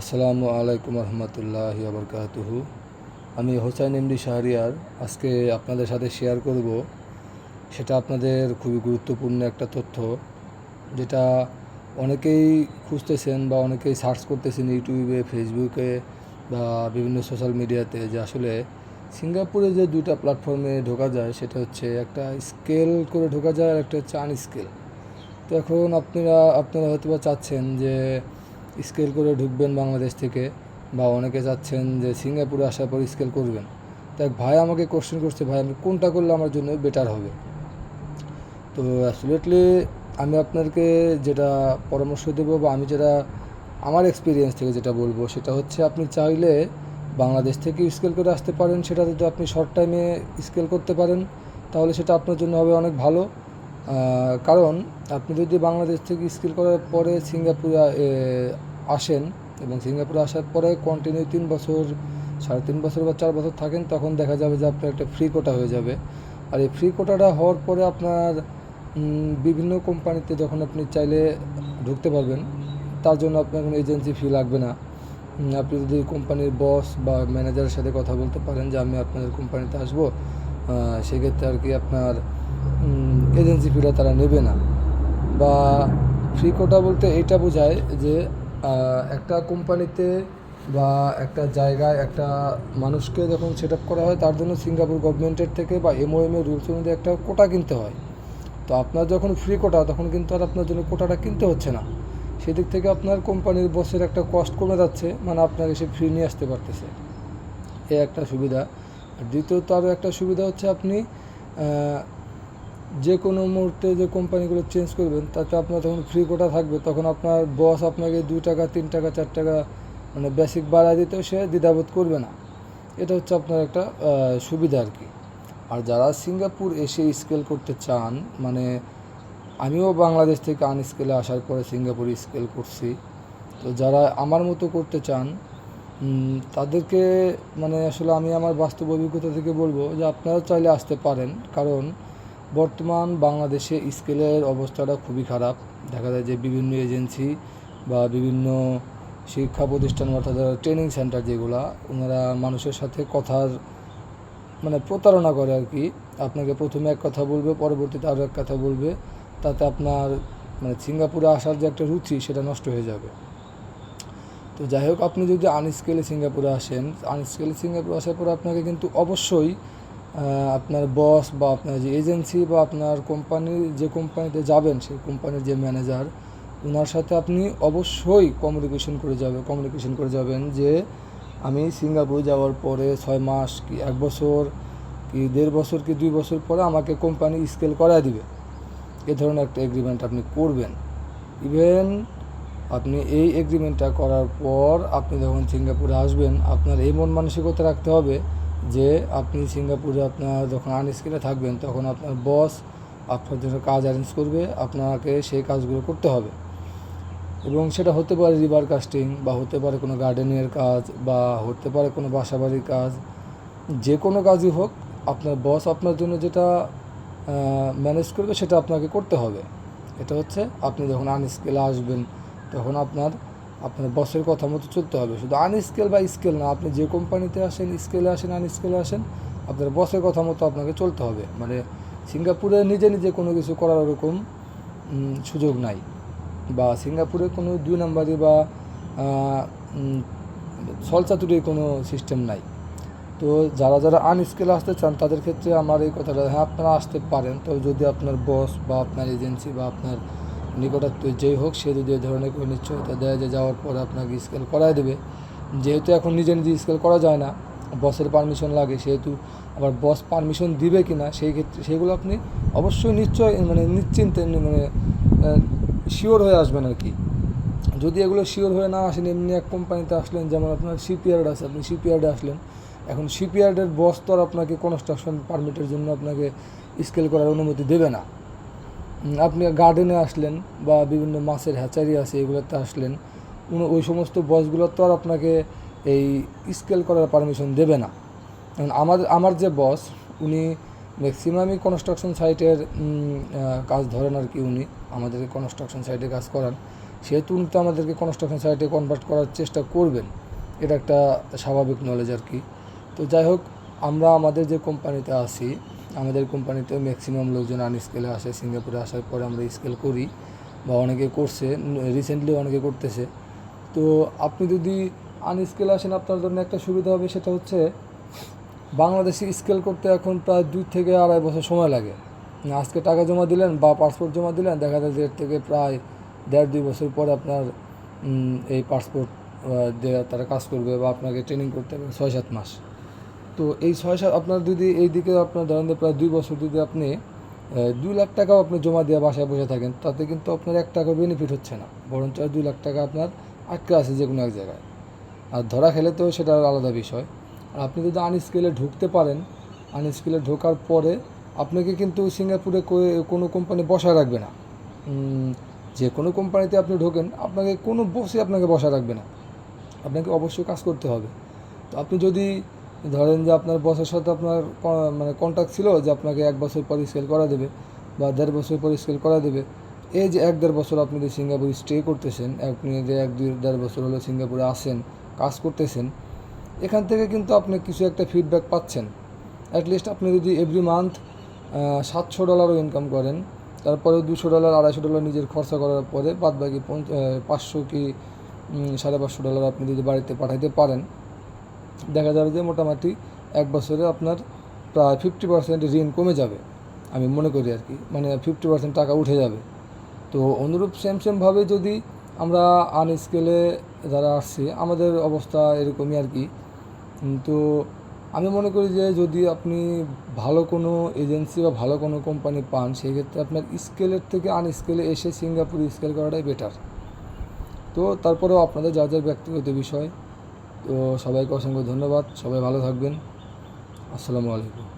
আসসালামু আলাইকুম রহমতুল্লাহ আবরকাতুহু। আমি হোসাইন এমডি শাহরিয়ার। আজকে আপনাদের সাথে শেয়ার করব। সেটা আপনাদের খুবই গুরুত্বপূর্ণ একটা তথ্য, যেটা অনেকেই খুঁজতেছেন বা অনেকেই সার্চ করতেছেন ইউটিউবে, ফেসবুকে বা বিভিন্ন সোশ্যাল মিডিয়াতে যে আসলে সিঙ্গাপুরে যে দুইটা প্ল্যাটফর্মে ঢোকা যায়, সেটা হচ্ছে একটা স্কেল করে ঢোকা যায় আর একটা হচ্ছে আনস্কেল। তো এখন আপনারা আপনারা হয়তো বা চাচ্ছেন যে স্কেল করে ঢুকবেন বাংলাদেশ থেকে বা অনেকে চাচ্ছেন যে সিঙ্গাপুরে আসার পর স্কেল করবেন। দেখ ভাই আমাকে কোশ্চেন করছে, ভাই, আমি কোনটা করলে আমার জন্য বেটার হবে? তো অ্যাবসলিউটলি আমি আপনাদেরকে যেটা পরামর্শ দেবো বা আমি যেটা, আমার এক্সপিরিয়েন্স থেকে যেটা বলব, সেটা হচ্ছে আপনি চাইলে বাংলাদেশ থেকে স্কেল করে আসতে পারেন। সেটা যদি আপনি শর্ট টাইমে স্কেল করতে পারেন, তাহলে সেটা আপনার জন্য হবে অনেক ভালো। কারণ আপনি যদি বাংলাদেশ থেকে স্কিল করার পরে সিঙ্গাপুরে আসেন এবং সিঙ্গাপুরে আসার পরে কন্টিনিউ তিন বছর, সাড়ে তিন বছর বা চার বছর থাকেন, তখন দেখা যাবে যে আপনার একটা ফ্রি কোটা হয়ে যাবে। আর এই ফ্রি কোটাটা হওয়ার পরে আপনার বিভিন্ন কোম্পানিতে যখন আপনি চাইলে ঢুকতে পারবেন, তার জন্য আপনার কোনো এজেন্সি ফি লাগবে না। আপনি যদি কোম্পানির বস বা ম্যানেজারের সাথে কথা বলতে পারেন যে আমি আপনাদের কোম্পানিতে আসব সেক্ষেত্রে আর কি আপনার এজেন্সি ফিটা তারা নেবে না। বা ফ্রি কোটা বলতে এইটা বোঝায় যে একটা কোম্পানিতে বা একটা জায়গায় একটা মানুষকে যখন সেট আপ করা হয়, তার জন্য সিঙ্গাপুর গভর্নমেন্টের থেকে বা এমওএম এর রুলস অনুযায়ী একটা কোটা কিনতে হয়। তো আপনার যখন ফ্রি কোটা, তখন কিন্তু আর আপনার জন্য কোটাটা কিনতে হচ্ছে না। সেদিক থেকে আপনার কোম্পানির বসের একটা কস্ট কমে যাচ্ছে মানে আপনার এসে ফ্রি নিয়ে আসতে পারতেছে। এ একটা সুবিধা। দ্বিতীয়ত আরও একটা সুবিধা হচ্ছে আপনি যে কোনো মুহূর্তে যে কোম্পানিগুলো চেঞ্জ করবেন, তাতে আপনার তখন ফ্রি কোটা থাকবে, তখন আপনার বস আপনাকে দুই টাকা, তিন টাকা, চার টাকা মানে বেসিক বাড়ায় দিতেও সে দ্বিধাবোধ করবে না। এটা হচ্ছে আপনার একটা সুবিধা আর কি। আর যারা সিঙ্গাপুর এসে স্কেল করতে চান মানে আমিও বাংলাদেশ থেকে আনস্কেলে আসার পরে সিঙ্গাপুরে স্কেল করছি। তো যারা আমার মতো করতে চান তাদেরকে মানে আসলে আমি আমার বাস্তব অভিজ্ঞতা থেকে বলব যে আপনারা চাইলে আসতে পারেন। কারণ বর্তমান বাংলাদেশে স্কেলের অবস্থাটা খুবই খারাপ। দেখা যায় যে বিভিন্ন এজেন্সি বা বিভিন্ন শিক্ষা প্রতিষ্ঠান অর্থাৎ ট্রেনিং সেন্টার যেগুলা, ওনারা মানুষের সাথে কথার মানে প্রতারণা করে আর কি। আপনাকে প্রথমে এক কথা বলবে, পরবর্তীতে আরও এক কথা বলবে, তাতে আপনার মানে সিঙ্গাপুরে আসার যে একটা রুচি, সেটা নষ্ট হয়ে যাবে। তো যাই হোক, আপনি যদি আনস্কেলে সিঙ্গাপুরে আসেন আনস্কেলে সিঙ্গাপুরে আসার পর আপনাকে কিন্তু অবশ্যই আপনার বস বা আপনার যে এজেন্সি বা আপনার কোম্পানি যে কোম্পানিতে যাবেন, সেই কোম্পানির যে ম্যানেজার ওনার সাথে আপনি অবশ্যই কমিউনিকেশন করে যাবে কমিউনিকেশন করে যাবেন যে আমি সিঙ্গাপুর যাওয়ার পরে ছয় মাস কি এক বছর, কি দেড় বছর, কি দুই বছর পরে আমাকে কোম্পানি স্কেল করায় দিবে। এ ধরনের একটা এগ্রিমেন্ট আপনি করবেন। ইভেন আপনি এই এগ্রিমেন্টটা করার পর আপনি যখন সিঙ্গাপুরে আসবেন, আপনার এই মন মানসিকতা রাখতে হবে যে আপনি সিঙ্গাপুরে আপনার যখন আনস্কিলে থাকবেন, তখন আপনার বস আপনার জন্য কাজ অ্যারেঞ্জ করবে, আপনাকে সেই কাজগুলো করতে হবে। এবং সেটা হতে পারে রিভার কাস্টিং বা হতে পারে কোনো গার্ডেনের কাজ বা হতে পারে কোনো বাসাবাড়ির কাজ, যে কোনো কাজই হোক, আপনার বস আপনার জন্য যেটা ম্যানেজ করবে সেটা আপনাকে করতে হবে। এটা হচ্ছে আপনি যখন আনস্কেলে আসবেন, তখন আপনার আপনার বসের কথা মতো চলতে হবে। শুধু আনস্কেল বা স্কেল না, আপনি যে কোম্পানিতে আসেন স্কেলে আসেন আনস্কেলে আসেন, আপনার বসের কথা মতো আপনাকে চলতে হবে। মানে সিঙ্গাপুরে নিজে নিজে কোনো কিছু করার ওরকম সুযোগ নাই। বা সিঙ্গাপুরে কোনো দুই নাম্বারি বা সলচাতুরির কোনো সিস্টেম নাই। তো যারা যারা আনস্কেলে আসতে চান, তাদের ক্ষেত্রে আমার এই কথাটা হ্যাঁ আপনারা আসতে পারেন। তো যদি আপনার বস বা আপনার এজেন্সি বা আপনার নিকটাত্মীয় যেই হোক, সে যদি এই ধরনের কোনো নিশ্চয়তা দেয় যে যাওয়ার পরে আপনাকে স্কেল করায় দেবে। যেহেতু এখন নিজে নিজে স্কেল করা যায় না বসের পারমিশন লাগে, সেহেতু আবার বস পারমিশন দিবে কি না সেই ক্ষেত্রে সেগুলো আপনি অবশ্যই নিশ্চয় মানে নিশ্চিন্তে মানে শিওর হয়ে আসবেন আর কি। যদি এগুলো শিওর হয়ে না আসেন, এমনি এক কোম্পানিতে আসলেন, যেমন আপনার শিপইয়ার্ড আছে, আপনি শিপইয়ার্ডে আসলেন, এখন শিপইয়ার্ডের বস তো আর আপনাকে কনস্ট্রাকশন পারমিটের জন্য আপনাকে স্কেল করার অনুমতি দেবে না। আপনি গার্ডেনে আসলেন বা বিভিন্ন মাছের হ্যাচারি আছে, এগুলোতে আসলেন ওই সমস্ত বসগুলো তো আর আপনাকে এই স্কেল করার পারমিশন দেবে না। আমার আমার যে বস উনি ম্যাক্সিমামই কনস্ট্রাকশন সাইটের কাজ ধরেন আর কি উনি আমাদেরকে কনস্ট্রাকশন সাইটে কাজ করান। সেহেতু উনি তো আমাদেরকে কনস্ট্রাকশন সাইটে কনভার্ট করার চেষ্টা করবেন। এটা একটা স্বাভাবিক নলেজ আর কি। তো যাই হোক, আমরা আমাদের যে কোম্পানিতে আছি আমাদের কোম্পানিতে ম্যাক্সিমাম লোকজন আনস্কেলে আসে, সিঙ্গাপুরে আসার পরে আমরা স্কেল করি বা অনেকে করছে রিসেন্টলি অনেকে করতেছে। তো আপনি যদি আনস্কেল আসেন, আপনার জন্য একটা সুবিধা হবে, সেটা হচ্ছে বাংলাদেশে স্কেল করতে এখন প্রায় দুই থেকে আড়াই বছর সময় লাগে। আজকে টাকা জমা দিলেন বা পাসপোর্ট জমা দিলেন, দেখা যায় এর থেকে প্রায় দেড় দুই বছর পরে আপনার এই পাসপোর্ট দেওয়া তারা কাজ করবে বা আপনাকে ট্রেনিং করতে হবে ছয় সাত মাস। তো এই ছয় সাত, আপনার যদি এই দিকে আপনার ধরেন প্রায় দুই বছর যদি আপনি দুই লাখ টাকাও আপনি জমা দিয়ে বাসায় বসে থাকেন, তাতে কিন্তু আপনার এক টাকা বেনিফিট হচ্ছে না। বরঞ্চ দুই লাখ টাকা আপনার আটকে আছে যে কোনো এক জায়গায়। আর ধরা খেলে তো সেটা আলাদা বিষয়। আর আপনি যদি আনস্কেলে ঢুকতে পারেন আনস্কেলে ঢোকার পরে আপনাকে কিন্তু সিঙ্গাপুরে কোনো কোম্পানি বসায় রাখবে না। যে কোনো কোম্পানিতে আপনি ঢোকেন, আপনাকে কোনো বসে আপনাকে বসা রাখবে না। আপনাকে অবশ্যই কাজ করতে হবে। তো আপনি যদি ধরেন যে আপনার বসের সাথে আপনার মানে কন্ট্যাক্ট ছিল যে আপনাকে এক বছর পর স্কেল করা দেবে বা দেড় বছর পর স্কেল করা দেবে, এই যে এক দেড় বছর আপনি যে সিঙ্গাপুরে স্টে করতেছেন, আপনি যে এক দুই দেড় বছর হলো সিঙ্গাপুরে আসেন কাজ করতেছেন, এখান থেকে কিন্তু আপনি কিছু একটা ফিডব্যাক পাচ্ছেন। অ্যাটলিস্ট আপনি যদি এভরি মান্থ সাতশো ডলারও ইনকাম করেন তারপরে দুশো ডলার আড়াইশো ডলার নিজের খরচা করার পরে বাদ বাকি পাঁচশো কি সাড়ে পাঁচশো ডলার আপনি যদি বাড়িতে পাঠাইতে পারেন দেখা যাবে যে মোটামুটি এক বছরে আপনার প্রায় ফিফটি পার্সেন্ট ঋণ কমে যাবে, আমি মনে করি আর কি। মানে ফিফটি পার্সেন্ট টাকা উঠে যাবে। তো অনুরূপ সেম সেমভাবে যদি আমরা আনস্কেলে যারা আসছি, আমাদের অবস্থা এরকমই আর কি। তো আমি মনে করি যে যদি আপনি ভালো কোনো এজেন্সি বা ভালো কোনো কোম্পানি পান সেই ক্ষেত্রে আপনার স্কেলের থেকে আনস্কেলে এসে সিঙ্গাপুর স্কেল করাটাই বেটার তো তারপরেও আপনাদের যা যা ব্যক্তিগত বিষয় তো সবাইকে অসংখ্য ধন্যবাদ। সবাই ভালো থাকবেন। আসসালামু আলাইকুম।